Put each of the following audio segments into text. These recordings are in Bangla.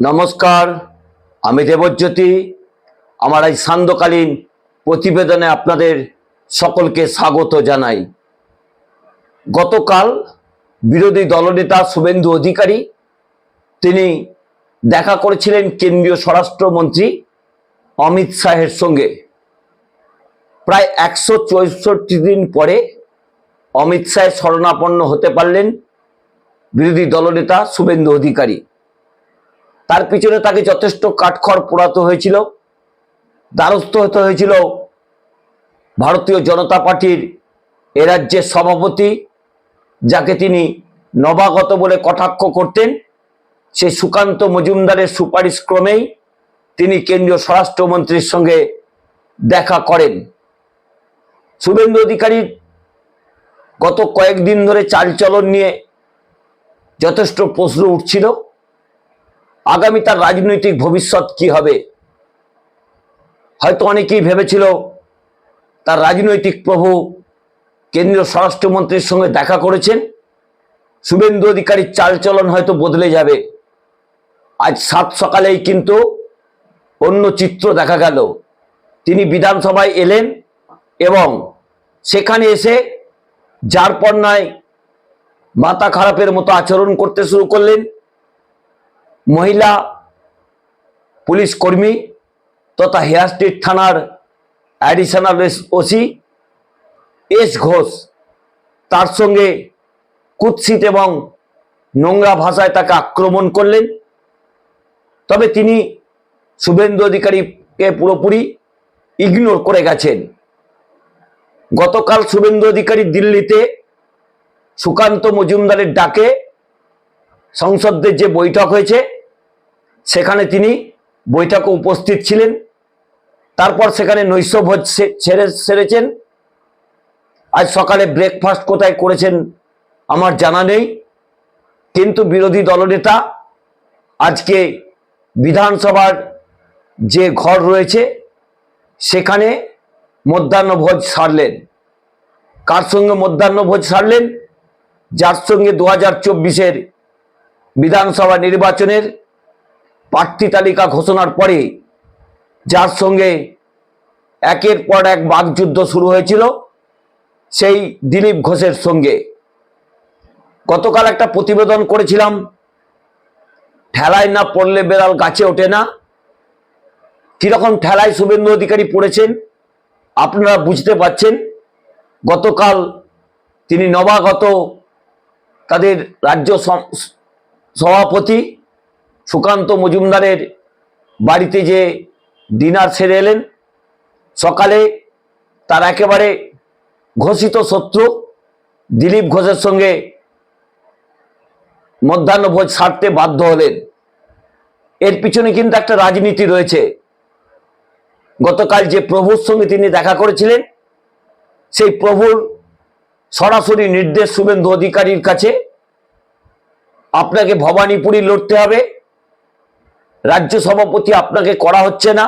নমস্কার, আমি দেবজ্যোতি। আমার এই সান্ধ্যকালীন প্রতিবেদনে আপনাদের সকলকে স্বাগত জানাই। গতকাল বিরোধী দলনেতা শুভেন্দু অধিকারী তিনি দেখা করেছিলেন কেন্দ্রীয় স্বরাষ্ট্রমন্ত্রী অমিত শাহের সঙ্গে। প্রায় একশো চৌষট্টি দিন পরে অমিত শাহ শরণাপন্ন হতে পারলেন বিরোধী দলনেতা শুভেন্দু অধিকারী। তার পিছনে তাকে যথেষ্ট কাঠখড় পোড়াতে হয়েছিল, দ্বারস্থ হতে হয়েছিল ভারতীয় জনতা পার্টির এ রাজ্যের সভাপতি, যাকে তিনি নবাগত বলে কটাক্ষ করতেন। সেই সুকান্ত মজুমদারের সুপারিশ ক্রমেই তিনি কেন্দ্রীয় স্বরাষ্ট্রমন্ত্রীর সঙ্গে দেখা করেন। শুভেন্দু অধিকারীর গত কয়েকদিন ধরে চালচলন নিয়ে যথেষ্ট প্রশ্ন উঠছিল, আগামী তার রাজনৈতিক ভবিষ্যৎ কি হবে? হয়তো অনেকেই ভেবেছিল তার রাজনৈতিক প্রভু কেন্দ্রীয় স্বরাষ্ট্রমন্ত্রীর সঙ্গে দেখা করেছেন, শুভেন্দু অধিকারীর চালচলন হয়তো বদলে যাবে। আজ সাত সকালেই কিন্তু অন্য চিত্র দেখা গেল। তিনি বিধানসভায় এলেন এবং সেখানে এসে যার পণ্যায় মাথা খারাপের মতো আচরণ করতে শুরু করলেন। মহিলা, পুলিশ কর্মী তথা হেয়ার স্ট্রিট থানার অ্যাডিশনাল ওসি এস ঘোষ তার সঙ্গে কুৎসিত এবং নোংরা ভাষায় তাকে আক্রমণ করলেন। তবে তিনি শুভেন্দু অধিকারীকে পুরোপুরি ইগনোর করে গেছেন। গতকাল শুভেন্দু অধিকারী দিল্লিতে সুকান্ত মজুমদারের ডাকে সংসদের যে বৈঠক হয়েছে, সেখানে তিনি বৈঠকে উপস্থিত ছিলেন। তারপর সেখানে নৈশভোজ ছেড়ে সেরেছেন। আজ সকালে ব্রেকফাস্ট কোথায় করেছেন আমার জানা নেই। কিন্তু বিরোধী দলনেতা আজকে বিধানসভার যে ঘর রয়েছে, সেখানে মধ্যাহ্নভোজ সারলেন। কার সঙ্গে মধ্যাহ্নভোজ সারলেন? যার সঙ্গে দু হাজার চব্বিশের বিধানসভা নির্বাচনের প্রার্থী তালিকা ঘোষণার পরে, যার সঙ্গে একের পর এক বাকযুদ্ধ শুরু হয়েছিল, সেই দিলীপ ঘোষের সঙ্গে। গতকাল একটা প্রতিবেদন করেছিলাম ঠেলায় না পড়লে বেড়াল গাছে ওঠে না? কীরকম ঠেলায় শুভেন্দু অধিকারী পড়েছেন? আপনারা বুঝতে পাচ্ছেন গতকাল তিনি নবাগত তাদের রাজ্য সভাপতি সুকান্ত মজুমদারের বাড়িতে যে ডিনার সেরে এলেন, সকালে তার একেবারে ঘোষিত শত্রু দিলীপ ঘোষের সঙ্গে মধ্যাহ্নভোজ সারতে বাধ্য হলেন। এর পিছনে কিন্তু একটা রাজনীতি রয়েছে। গতকাল যে প্রভুর সঙ্গে তিনি দেখা করেছিলেন, সেই প্রভুর সরাসরি নির্দেশ শুভেন্দু অধিকারীর কাছে আপনাকে ভবানীপুরি লড়তে হবে। রাজ্য সভাপতি আপনাকে করা হচ্ছে না।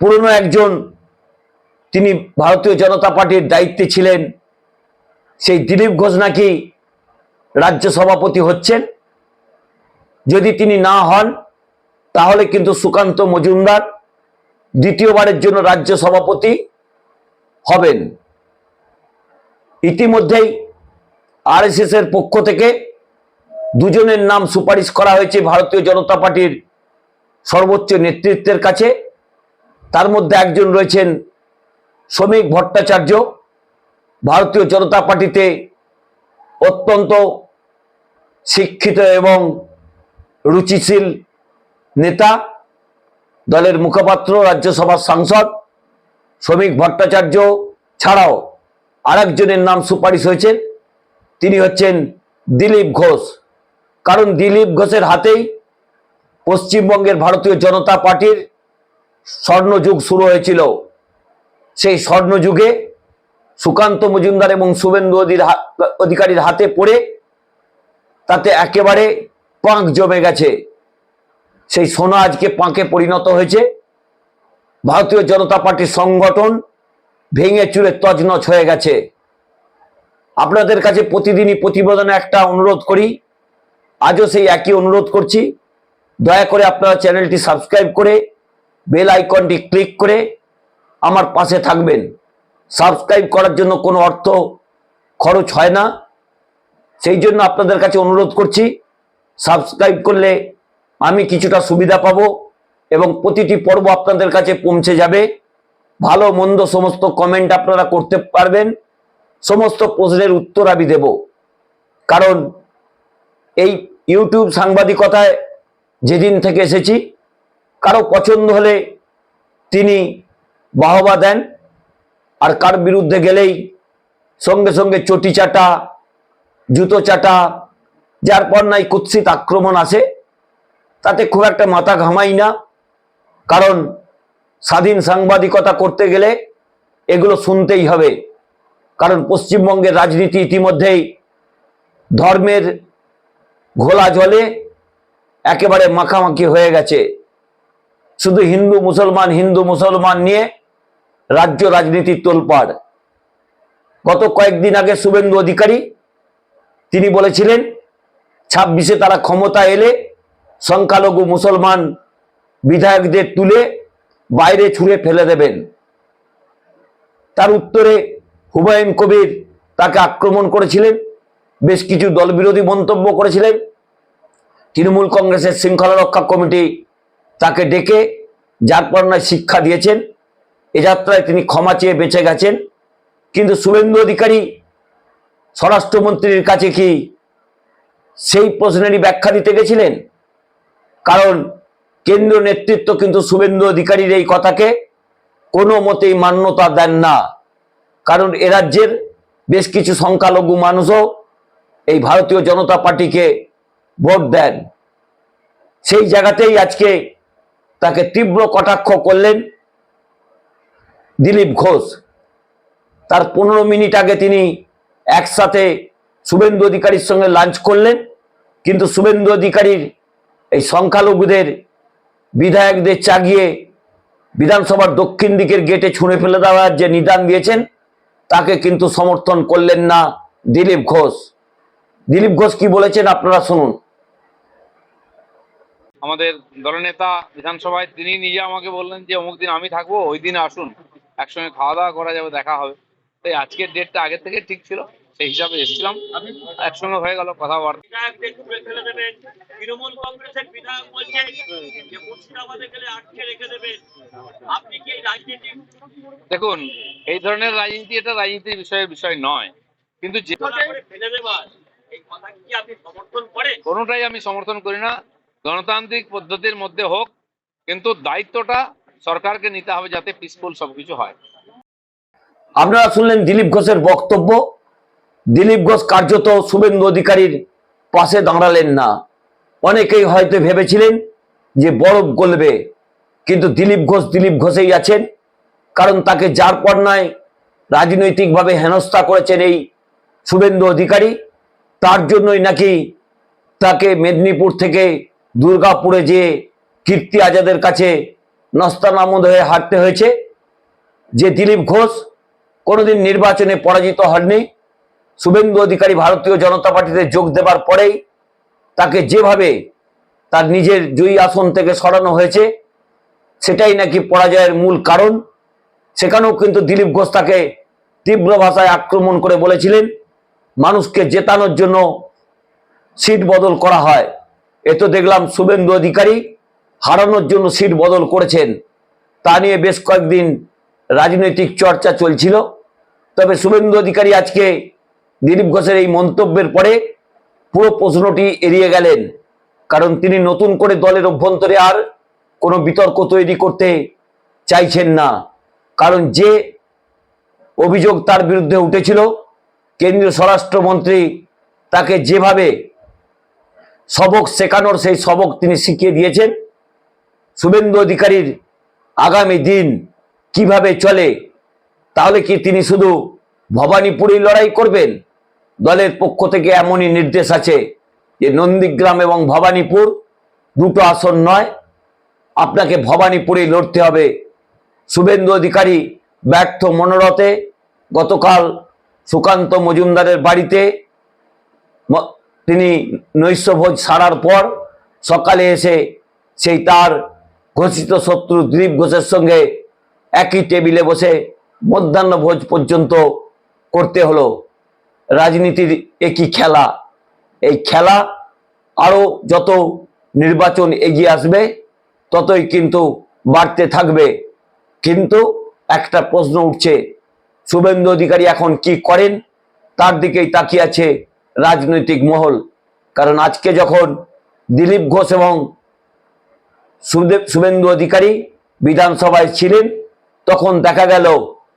পুরনো একজন তিনি ভারতীয় জনতা পার্টির দায়িত্বে ছিলেন, সেই দিলীপ ঘোষ নাকি রাজ্য সভাপতি হচ্ছেন। যদি তিনি না হন, তাহলে কিন্তু সুকান্ত মজুমদার দ্বিতীয়বারের জন্য রাজ্য সভাপতি হবেন। ইতিমধ্যেই আরএসএস এর পক্ষ থেকে দুজনের নাম সুপারিশ করা হয়েছে ভারতীয় জনতা পার্টির সর্বোচ্চ নেতৃত্বের কাছে। তার মধ্যে একজন রয়েছেন শ্রমিক ভট্টাচার্য। ভারতীয় জনতা পার্টিতে অত্যন্ত শিক্ষিত এবং রুচিশীল নেতা, দলের মুখপাত্র, রাজ্যসভার সাংসদ, শ্রমিক ভট্টাচার্য ছাড়াও আরেকজনের নাম সুপারিশ হয়েছেন তিনি হচ্ছেন দিলীপ ঘোষ। কারণ দিলীপ ঘোষের হাতেই পশ্চিমবঙ্গের ভারতীয় জনতা পার্টির স্বর্ণযুগ শুরু হয়েছিল। সেই স্বর্ণযুগে সুকান্ত মজুমদার এবং শুভেন্দু অধিকারীর হাতে পড়ে তাতে একেবারে পাঁক জমে গেছে। সেই সোনা আজকে পাঁকে পরিণত হয়েছে। ভারতীয় জনতা পার্টির সংগঠন ভেঙে চুরে তজনছ হয়ে গেছে। আপনাদের কাছে প্রতিদিনই প্রতিবেদনে একটা অনুরোধ করি। আজও সেই একই অনুরোধ করছি। দয়া করে আপনারা চ্যানেলটি সাবস্ক্রাইব করে, বেল আইকনটি ক্লিক করে আমার পাশে থাকবেন। সাবস্ক্রাইব করার জন্য কোনো অর্থ খরচ হয় না। সেই জন্য আপনাদের কাছে অনুরোধ করছি। সাবস্ক্রাইব করলে আমি কিছুটা সুবিধা পাব এবং প্রতিটি পর্ব আপনাদের কাছে পৌঁছে যাবে। ভালো, মন্দ সমস্ত কমেন্ট আপনারা করতে পারবেন। সমস্ত প্রশ্নের উত্তর আমি দেব। কারণ এই ইউটিউব সাংবাদিকতায় যেদিন থেকে এসেছি, কারও পছন্দ হলে তিনি বাহবা দেন। আর কার বিরুদ্ধে গেলেই সঙ্গে সঙ্গে চটি চাটা, জুতো চাটা যার পর নাই কুৎসিত আক্রমণ আছে, তাতে খুব একটা মাথা ঘামাই না। কারণ স্বাধীন সাংবাদিকতা করতে গেলে এগুলো শুনতেই হবে। কারণ পশ্চিমবঙ্গের রাজনীতি ইতিমধ্যেই ধর্মের ঘোলা জলে একেবারে মাখামাখি হয়ে গেছে। শুধু হিন্দু মুসলমান হিন্দু মুসলমান নিয়ে রাজ্য রাজনীতির তোলপাড়। গত কয়েকদিন আগে শুভেন্দু অধিকারী, তিনি বলেছিলেন ছাব্বিশে তারা ক্ষমতা এলে সংখ্যালঘু মুসলমান বিধায়কদের তুলে বাইরে ছুঁড়ে ফেলে দেবেন। তার উত্তরে হুমায়ুন কবির তাকে আক্রমণ করেছিলেন, বেশ কিছু দলবিরোধী মন্তব্য করেছিলেন। তৃণমূল কংগ্রেসের শৃঙ্খলা রক্ষা কমিটি তাকে ডেকে, যার পর্ণায় শিক্ষা দিয়েছেন। এ যাত্রায় তিনি ক্ষমা চেয়ে বেঁচে গেছেন। কিন্তু শুভেন্দু অধিকারী স্বরাষ্ট্রমন্ত্রীর কাছে কি সেই প্রশ্নেরই ব্যাখ্যা দিতে গেছিলেন। কারণ কেন্দ্রীয় নেতৃত্ব কিন্তু শুভেন্দু অধিকারীর এই কথাকে কোনো মতেই মান্যতা দেন না। কারণ এ রাজ্যের বেশ কিছু সংখ্যালঘু মানুষও এই ভারতীয় জনতা পার্টিকে ভোট দেন। সেই জায়গাতেই আজকে তাকে তীব্র কটাক্ষ করলেন দিলীপ ঘোষ। তার পনেরো মিনিট আগে তিনি একসাথে শুভেন্দু অধিকারীর সঙ্গে লাঞ্চ করলেন। কিন্তু শুভেন্দু অধিকারীর এই সংখ্যালঘুদের বিধায়কদের চাগিয়ে বিধানসভার দক্ষিণ দিকের গেটে ছুঁড়ে ফেলে দেওয়ার যে নিদান দিয়েছেন, তাকে কিন্তু সমর্থন করলেন না দিলীপ ঘোষ। দিলীপ ঘোষ কি বলেছেন আপনারা শুনুন। আমাদের দলনেতা বিধানসভায় তিনি নিজে আমাকে বললেন যে, অমুক দিন আমি থাকব, ওই দিন আসুন, একসঙ্গে খাওয়া দাওয়া করা যাবে, দেখা হবে। তাই আজকের ডেটটা আগে থেকে ঠিক ছিল। সেই হিসাবে এসেছিলাম। একসঙ্গে হয়ে গেল কথাবার্তা। তৃণমূল কংগ্রেসের বিধায়ক বলছে যে মুর্শিদাবাদে গেলে আটকে রেখে দেবেন আপনি কি এই রাজনীতি দেখুন এই ধরনের রাজনীতি এটা রাজনীতির বিষয়ের বিষয় নয়। কিন্তু যে ফেলে দেবার এই কথা কি আপনি সমর্থন করেন? কোনোটাই আমি সমর্থন করি না। গণতান্ত্রিক পদ্ধতির মধ্যে হোক কিন্তু দায়িত্বটা সরকারকে নিতে হবে যাতে পিসফুল সবকিছু হয়। আপনারা শুনলেন দিলীপ ঘোষের বক্তব্য। দিলীপ ঘোষ কার্যত শুভেন্দু অধিকারীর পাশে দাঁড়ালেন না। অনেকেই হয়তো ভেবেছিলেন যে বরফ গলবে, কিন্তু দিলীপ ঘোষ দিলীপ ঘোষেই আছেন, কারণ তাকে যার পর্নায় রাজনৈতিকভাবে হেনস্থা করেছেন এই শুভেন্দু অধিকারী, তার জন্যই নাকি তাকে মেদিনীপুর থেকে দুর্গাপুরে যে কীর্তি আজাদের কাছে নস্তানামদ হয়ে হাঁটতে হয়েছে, যে দিলীপ ঘোষ কোনোদিন নির্বাচনে পরাজিত হননি। শুভেন্দু অধিকারী ভারতীয় জনতা পার্টিতে যোগ দেবার পরেই তাকে যেভাবে তার নিজের জয়ী আসন থেকে সরানো হয়েছে, সেটাই নাকি পরাজয়ের মূল কারণ। সেখানেও কিন্তু দিলীপ ঘোষ তাকে তীব্র ভাষায় আক্রমণ করে বলেছিলেন, মানুষকে জেতানোর জন্য সিট বদল করা হয়। এ তো দেখলাম শুভেন্দু অধিকারী হারানোর জন্য সিট বদল করেছেন। তা নিয়ে বেশ কয়েকদিন রাজনৈতিক চর্চা চলছিল। তবে শুভেন্দু অধিকারী আজকে দিলীপ ঘোষের এই মন্তব্যের পরে পুরো প্রশ্নটি এড়িয়ে গেলেন। কারণ তিনি নতুন করে দলের অভ্যন্তরে আর কোনো বিতর্ক তৈরি করতে চাইছেন না। কারণ যে অভিযোগ তার বিরুদ্ধে উঠেছিল, কেন্দ্রীয় স্বরাষ্ট্রমন্ত্রী তাকে যেভাবে সবক শেখানোর সেই সবক তিনি শিখিয়ে দিয়েছেন। শুভেন্দু অধিকারীর আগামী দিন কীভাবে চলে, তাহলে কি তিনি শুধু ভবানীপুরেই লড়াই করবেন? দলের পক্ষ থেকে এমনই নির্দেশ আছে যে নন্দীগ্রাম এবং ভবানীপুর দুটো আসন নয়। আপনাকে ভবানীপুরে লড়তে হবে। শুভেন্দু অধিকারী ব্যর্থ মনোরথে গতকাল সুকান্ত মজুমদারের বাড়িতে তিনি নৈশভোজ সারার পর সকালে এসে সেই তার ঘোষিত শত্রু দিলীপ ঘোষের সঙ্গে একই টেবিলে বসে মধ্যাহ্নভোজ পর্যন্ত করতে হলো। রাজনীতির একই খেলা। এই খেলা আরও যত নির্বাচন এগিয়ে আসবে, ততই কিন্তু বাড়তে থাকবে। কিন্তু একটা প্রশ্ন উঠছে, শুভেন্দু অধিকারী এখন কি করেন? তার দিকেই তাকিয়ে আছে রাজনৈতিক মহল। কারণ আজকে যখন দিলীপ ঘোষ এবং শুভেন্দু অধিকারী বিধানসভায় ছিলেন, তখন দেখা গেল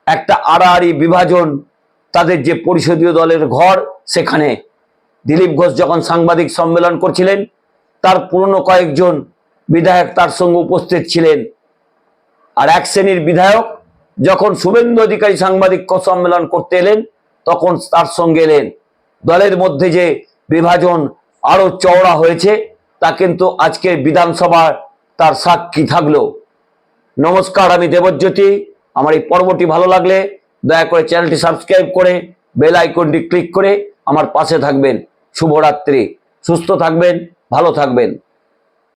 একটা আড়াআড়ি বিভাজন তাদের যে পরিষদীয় দলের ঘর, সেখানে দিলীপ ঘোষ যখন সাংবাদিক সম্মেলন করছিলেন, তার পুরনো কয়েকজন বিধায়ক তার সঙ্গে উপস্থিত ছিলেন। আর এক শ্রেণির বিধায়ক যখন শুভেন্দু অধিকারী সাংবাদিক সম্মেলন করতে এলেন, তখন তার সঙ্গে এলেন। দলের মধ্যে যে বিভাজন আরও চওড়া হয়েছে, তা কিন্তু আজকের বিধানসভার তার সাক্ষী থাকল। নমস্কার, আমি দেবজ্যোতি। আমার এই পর্বটি ভালো লাগলে দয়া করে চ্যানেলটি সাবস্ক্রাইব করে বেল আইকনটি ক্লিক করে আমার পাশে থাকবেন। শুভরাত্রি। সুস্থ থাকবেন, ভালো থাকবেন।